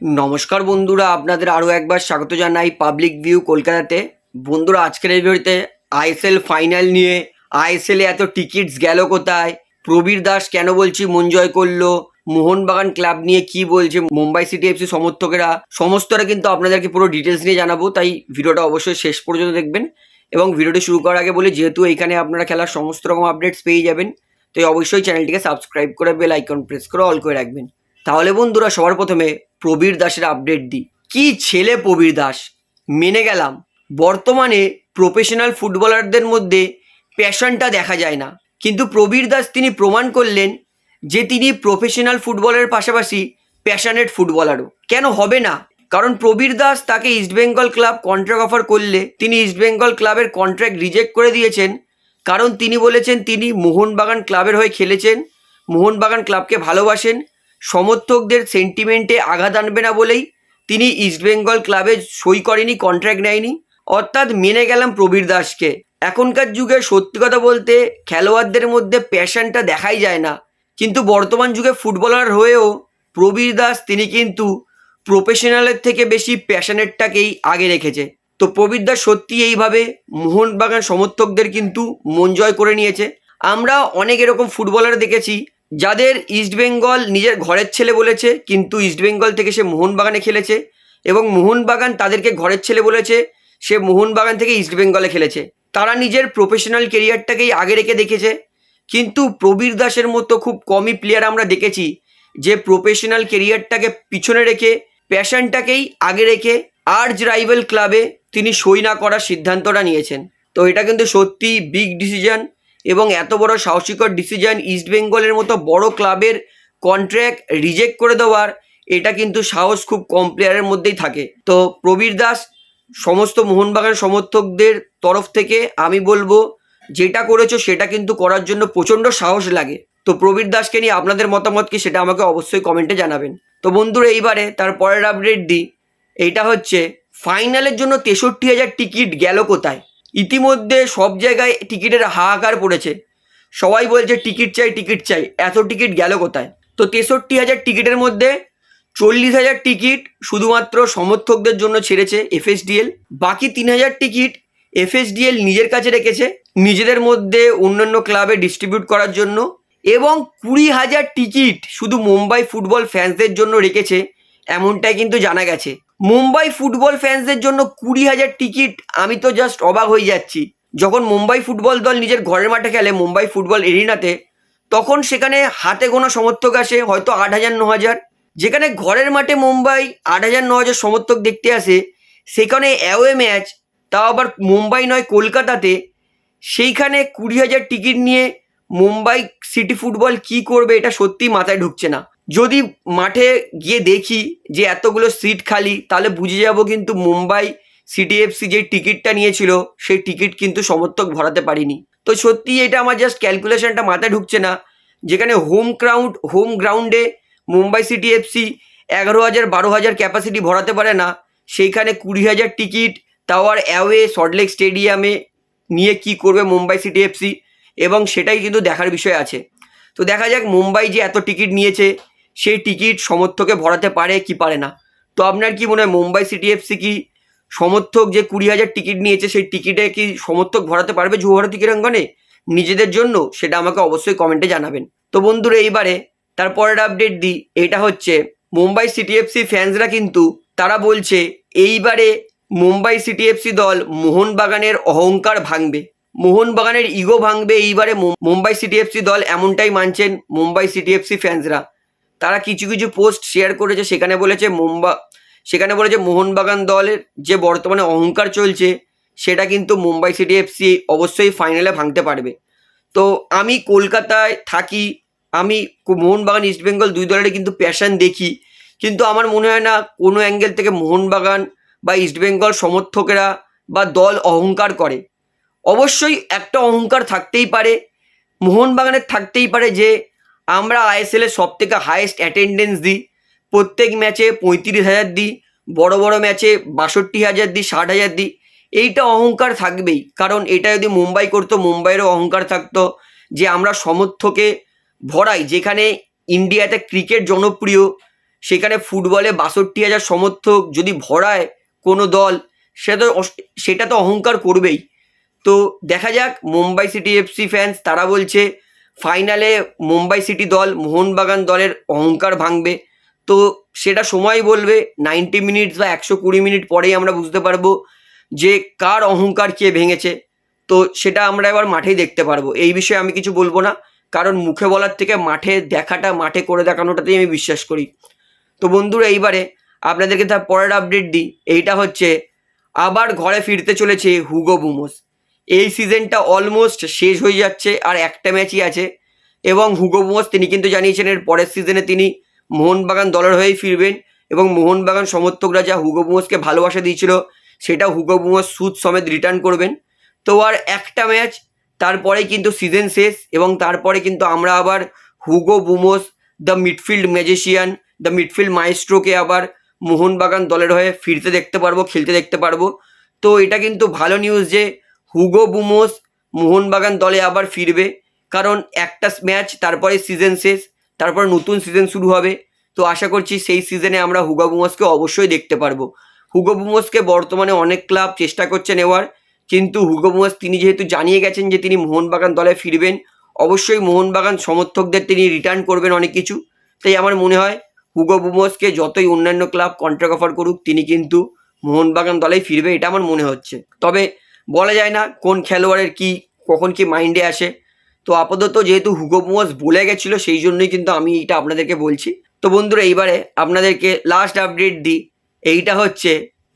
নমস্কার বন্ধুরা, আপনাদের আরও একবার স্বাগত জানাই পাবলিক ভিউ কলকাতাতে। বন্ধুরা, আজকের এই ভিডিওতে আইএসএল ফাইনাল নিয়ে আইএসএলে এত টিকিটস গেল কোথায়? প্রবীর দাস কেন বলছি মন জয় করল? মোহনবাগান ক্লাব নিয়ে কি বলছে মুম্বাই সিটি এফসি সমর্থকেরা? সমস্তটা কিন্তু আপনাদেরকে পুরো ডিটেলস নিয়ে জানাব, তাই ভিডিওটা অবশ্যই শেষ পর্যন্ত দেখবেন। এবং ভিডিওটি শুরু করার আগে বলি, যেহেতু এখানে আপনারা খেলার সমস্ত রকম আপডেটস পেয়ে যাবেন, তাই অবশ্যই চ্যানেলটিকে সাবস্ক্রাইব করে বেল আইকন প্রেস করে অল করে রাখবেন। তাহলে বন্ধুরা সবার প্রথমে প্রবীর দাসের আপডেট দিই। কি ছেলে প্রবীর দাস? মেনে গেলাম। বর্তমানে প্রফেশনাল ফুটবলারদের মধ্যে প্যাশনটা দেখা যায় না। কিন্তু প্রবীর দাস তিনি প্রমাণ করলেন যে তিনি প্রফেশনাল ফুটবলের পাশাপাশি প্যাশনেট ফুটবলারও কেন হবে না? কারণ প্রবীর দাস তাকে ইস্টবেঙ্গল ক্লাব কন্ট্রাক্ট অফার করলে তিনি ইস্টবেঙ্গল ক্লাবের কন্ট্রাক্ট রিজেক্ট করে দিয়েছেন। কারণ তিনি বলেছেন তিনি মোহনবাগান ক্লাবের হয়ে খেলেছেন, মোহনবাগান ক্লাবকে ভালোবাসেন। সমর্থকদের সেন্টিমেন্টে আঘাত আনবে না বলেই তিনি ইস্টবেঙ্গল ক্লাবে সই করেনি কন্ট্রাক্ট নেয়নি। অর্থাৎ মেনে গেলাম প্রবীর দাসকে। এখনকার যুগে সত্যি কথা বলতে খেলোয়াড়দের মধ্যে প্যাশনটা দেখাই যায় না। কিন্তু বর্তমান যুগে ফুটবলার হয়েও প্রবীর দাস তিনি কিন্তু প্রফেশনালের থেকে বেশি প্যাশনেটটাকেই আগে রেখেছে। তো প্রবীর দাস সত্যি এইভাবে মোহনবাগান সমর্থকদের কিন্তু মন জয় করে নিয়েছে। আমরা অনেক এরকম ফুটবলার দেখেছি যাদের ইস্টবেঙ্গল নিজের ঘরের ছেলে বলেছে, কিন্তু ইস্টবেঙ্গল থেকে সে মোহনবাগানে খেলেছে এবং মোহনবাগান তাদেরকে ঘরের ছেলে বলেছে, সে মোহনবাগান থেকে ইস্টবেঙ্গলে খেলেছে। তারা নিজের প্রফেশনাল কেরিয়ারটাকেই আগে রেখে দেখেছে। কিন্তু প্রবীর দাসের মতো খুব কমই প্লেয়ার আমরা দেখেছি, যে প্রফেশনাল কেরিয়ারটাকে পিছনে রেখে প্যাশনটাকেই আগে রেখে আর্জ রাইভেল ক্লাবে তিনি সই না করার সিদ্ধান্তটা নিয়েছেন। তো এটা কিন্তু সত্যি বিগ ডিসিশন এবং এত বড় সাহসিকর ডিসিশন ইস্টবেঙ্গলের মতো বড় ক্লাবের কন্ট্রাক্ট রিজেক্ট করে দেওয়ার, এটা কিন্তু সাহস খুব কম প্লেয়ারের মধ্যেই থাকে। তো প্রবীর দাস, সমস্ত মোহনবাগান সমর্থকদের তরফ থেকে আমি বলব, যেটা করেছ সেটা কিন্তু করার জন্য প্রচণ্ড সাহস লাগে। তো প্রবীর দাসকে নিয়ে আপনাদের মতামত কি সেটা আমাকে অবশ্যই কমেন্টে জানাবেন। তো বন্ধুরা, এইবারে তার পরের আপডেট দিই। এইটা হচ্ছে ফাইনালের জন্য তেষট্টি হাজার টিকিট গেল কোথায়? ইতিমধ্যে সব জায়গায় টিকিটের হাহাকার পড়েছে। সবাই বলছে, টিকিট চাই টিকিট চাই। এত টিকিট গেল কোথায়? তো তেষট্টি হাজার টিকিটের মধ্যে চল্লিশ হাজার টিকিট শুধুমাত্র সমর্থকদের জন্য ছেড়েছে এফএসডিএল। বাকি তিন হাজার টিকিট এফএসডিএল নিজের কাছে রেখেছে, নিজেদের মধ্যে অন্যান্য ক্লাবে ডিস্ট্রিবিউট করার জন্য। এবং কুড়ি হাজার টিকিট শুধু মুম্বাই ফুটবল ফ্যান্সদের জন্য রেখেছে, এমনটাই কিন্তু জানা গেছে। মুম্বাই ফুটবল ফ্যান্সদের জন্য কুড়ি হাজার টিকিট, আমি তো জাস্ট অবাক হয়ে যাচ্ছি। যখন মুম্বাই ফুটবল দল নিজের ঘরের মাঠে খেলে মুম্বাই ফুটবল এরিনাতে, তখন সেখানে হাতে গোনা সমর্থক আসে, হয়তো আট হাজার, ন হাজার। যেখানে ঘরের মাঠে মুম্বাই আট হাজার, ন হাজার সমর্থক দেখতে আসে, সেখানে অ্যাওয়ে ম্যাচ তাও আবার মুম্বাই নয়, কলকাতাতে। সেইখানে কুড়ি হাজার টিকিট নিয়ে মুম্বাই সিটি ফুটবল কি করবে, এটা সত্যিই মাথায় ঢুকছে না। যদি মাঠে গিয়ে দেখি যে এতগুলো সিট খালি, তাহলে বুঝে যাব কিন্তু মুম্বাই সিটি এফসি যে টিকিটটা নিয়েছিল, সেই টিকিট কিন্তু সমর্থক ভরাতে পারিনি। তো সত্যি এটা আমার জাস্ট ক্যালকুলেশনটা মাথায় ঢুকছে না। যেখানে হোম গ্রাউন্ড হোম গ্রাউন্ডে মুম্বাই সিটি এফসি এগারো হাজার, বারো হাজার ক্যাপাসিটি ভরাতে পারে না। সেইখানে কুড়ি হাজার টিকিট তাও আর অ্যাওয়ে সল্টলেক স্টেডিয়ামে নিয়ে কি করবে মুম্বাই সিটি এফসি এবং সেটাই কিন্তু দেখার বিষয় আছে। তো দেখা যাক মুম্বাই যে এত টিকিট নিয়েছে সেই টিকিট সমর্থকে ভরাতে পারে কি পারে না। তো আপনার কি মনে হয় মুম্বাই সিটি এফসি কি সমর্থক যে কুড়ি হাজার টিকিট নিয়েছে সেই টিকিটে কি সমর্থক ভরাতে পারবে যুবভারতী ক্রীড়াঙ্গনে নিজেদের জন্য? সেটা আমাকে অবশ্যই কমেন্টে জানাবেন। তো বন্ধুরা এইবারে তারপরের আপডেট দিই। এটা হচ্ছে মুম্বাই সিটি এফসি ফ্যান্সরা কিন্তু তারা বলছে, এইবারে মুম্বাই সিটি এফসি দল মোহনবাগানের অহংকার ভাঙবে। মোহনবাগানের ইগো ভাঙবে এইবারে মুম্বাই সিটি এফসি দল এমনটাই মানছেন মুম্বাই সিটি এফসি ফ্যান্সরা তারা কিছু কিছু পোস্ট শেয়ার করেছে, সেখানে বলেছে মুম্বা, সেখানে বলেছে মোহনবাগান দলের যে বর্তমানে অহংকার চলছে, সেটা কিন্তু মুম্বাই সিটি এফসি অবশ্যই ফাইনালে ভাঙতে পারবে। তো আমি কলকাতায় থাকি, আমি মোহনবাগান ইস্টবেঙ্গল দুই দলেরই কিন্তু প্যাশন দেখি। কিন্তু আমার মনে হয় না কোনো অ্যাঙ্গেল থেকে মোহনবাগান বা ইস্টবেঙ্গল সমর্থকেরা বা দল অহংকার করে। অবশ্যই একটা অহংকার থাকতেই পারে, মোহনবাগানের থাকতেই পারে যে আমরা আইএসএলের সব থেকে হায়েস্ট অ্যাটেন্ডেন্স দিই। প্রত্যেক ম্যাচে পঁয়ত্রিশ হাজার দিই, বড় বড় ম্যাচে বাষট্টি হাজার দিই, ষাট হাজার দিই। এইটা অহংকার থাকবেই, কারণ এটা যদি মুম্বাই করতো, মুম্বাইয়েরও অহংকার থাকতো যে আমরা সমর্থকে ভরাই, যেখানে ইন্ডিয়াতে ক্রিকেট জনপ্রিয়, সেখানে ফুটবলে বাষট্টি হাজার সমর্থক যদি ভরায় কোনো দল সেটা তো সেটা তো অহংকার করবেই। তো দেখা যাক, মুম্বাই সিটি এফসি ফ্যান্স তারা বলছে ফাইনালে মুম্বাই সিটি দল, মোহনবাগান দলের অহংকার ভাঙবে। তো সেটা সময় বলবে নাইনটি মিনিটস বা একশো কুড়ি মিনিট পরেই আমরা বুঝতে পারব যে কার অহংকার কে ভেঙেছে। তো সেটা আমরা এবার মাঠেই দেখতে পারব। এই বিষয়ে আমি কিছু বলব না, কারণ মুখে বলার থেকে মাঠে দেখাটা, মাঠে করে দেখানোটাতেই আমি বিশ্বাস করি। তো বন্ধুরা, এইবারে আপনাদেরকে তার পরের আপডেট দিই। এইটা হচ্ছে, আবার ঘরে ফিরতে চলেছে হুগো বুমোস। এই সিজনটা অলমোস্ট শেষ হয়ে যাচ্ছে, আর একটা ম্যাচই আছে। এবং হুগো বুমোস তিনি কিন্তু জানিয়েছেন এর পরের সিজনে তিনি মোহনবাগান দলের হয়েই ফিরবেন এবং মোহনবাগান সমর্থকরা যা হুগো বুমোসকে ভালোবাসা দিয়েছিল সেটা হুগো বুমোস সুদ সমেত রিটার্ন করবেন। তো আর একটা ম্যাচ তারপরে কিন্তু সিজন শেষ এবং তারপরে কিন্তু আমরা আবার Hugo Boumous the midfield magician the midfield মাইস্ট্রোকে আবার মোহনবাগান দলের হয়ে ফিরতে দেখতে পারব, খেলতে দেখতে পারব। তো এটা কিন্তু ভালো নিউজ যে হুগো বুমোস মোহনবাগান দলে আবার ফিরবে। কারণ একটা ম্যাচ তারপরে সিজন শেষ, তারপর নতুন সিজন শুরু হবে। তো আশা করছি সেই সিজনে আমরা হুগো বুমোসকে অবশ্যই দেখতে পারব। হুগো বুমোসকে বর্তমানে অনেক ক্লাব চেষ্টা করছে নেওয়ার কিন্তু হুগো বুমোস, তিনি যেহেতু জানিয়ে গেছেন যে তিনি মোহনবাগান দলে ফিরবেন, অবশ্যই মোহনবাগান সমর্থকদের তিনি রিটার্ন করবেন অনেক কিছু। তাই আমার মনে হয় হুগো বুমোসকে যতই অন্যান্য ক্লাব কন্ট্রাক্ট অফার করুক, তিনি কিন্তু মোহনবাগান দলেই ফিরবে, এটা আমার মনে হচ্ছে। তবে বলা যায় না কোন খেলোয়াড়ের কি, কখন কি মাইন্ডে আসে। তো আপাতত যেহেতু হুগো বুমোস বলে গেছিল, সেই জন্যই কিন্তু আমি এইটা আপনাদেরকে বলছি। তো বন্ধুরা, এইবারে আপনাদেরকে লাস্ট আপডেট দিই। এইটা হচ্ছে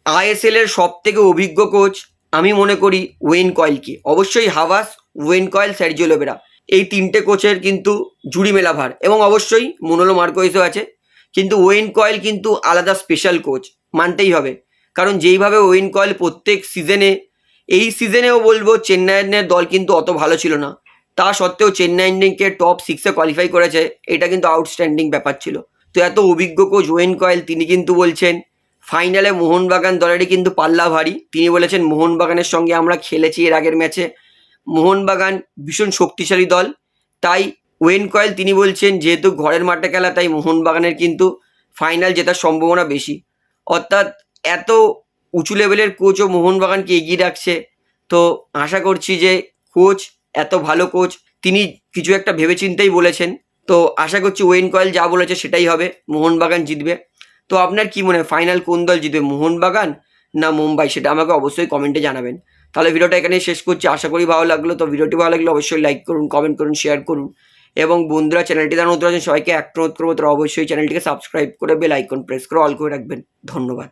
আইএসএল এর সব থেকে অভিজ্ঞ কোচ আমি মনে করি ওয়েন কয়েলকে। অবশ্যই হাওয়াস ওয়েন কয়েল স্যারজিও লোবেরা। এই তিনটে কোচের কিন্তু জুড়ি মেলা ভার। এবং অবশ্যই মোনোলো মার্কোয়েসও আছে। কিন্তু ওয়েন কয়েল কিন্তু আলাদা স্পেশাল কোচ মানতেই হবে। কারণ যেইভাবে ওয়েন কয়েল প্রত্যেক সিজনে এই সিজনেও বলব চেন্নাইয়ের দল কিন্তু অত ভালো ছিল না। তা সত্ত্বেও চেন্নাই ইন্ডিয়ানকে টপ সিক্সে কোয়ালিফাই করেছে, এটা কিন্তু আউটস্ট্যান্ডিং ব্যাপার ছিল। তো এত অভিজ্ঞ কোচ ওয়েন কয়েল তিনি কিন্তু বলছেন ফাইনালে মোহনবাগান দলেরই কিন্তু পাল্লা ভারী। তিনি বলেছেন, মোহনবাগানের সঙ্গে আমরা খেলেছি এর আগের ম্যাচে মোহনবাগান ভীষণ শক্তিশালী দল। তাই ওয়েন কয়েল তিনি বলছেন, যেহেতু ঘরের মাঠে খেলা, তাই মোহনবাগানের কিন্তু ফাইনাল জেতার সম্ভাবনা বেশি। অর্থাৎ এত উঁচু লেভেলের কোচও মোহনবাগানকে এগিয়ে রাখছে। তো আশা করছি যে কোচ এত ভালো কোচ তিনি কিছু একটা ভেবেচিন্তেই বলেছেন। তো আশা করছি ওয়েন কয়েল যা বলেছে সেটাই হবে, মোহনবাগান জিতবে। তো আপনার কি মনে হয় ফাইনাল কোন দল জিতবে, মোহনবাগান না মুম্বাই? সেটা আমাকে অবশ্যই কমেন্টে জানাবেন। তাহলে ভিডিওটা এখানে শেষ করছি, আশা করি ভালো লাগল। তো ভিডিওটি ভালো লাগলে অবশ্যই লাইক করুন কমেন্ট করুন শেয়ার করুন। এবং বন্ধুরা চ্যানেলটি যারা নতুন আছেন, সবাইকে একটা অনুরোধ করব, তারা অবশ্যই চ্যানেলটিকে সাবস্ক্রাইব করে বেল আইকন প্রেস করে অল করে রাখবেন। ধন্যবাদ।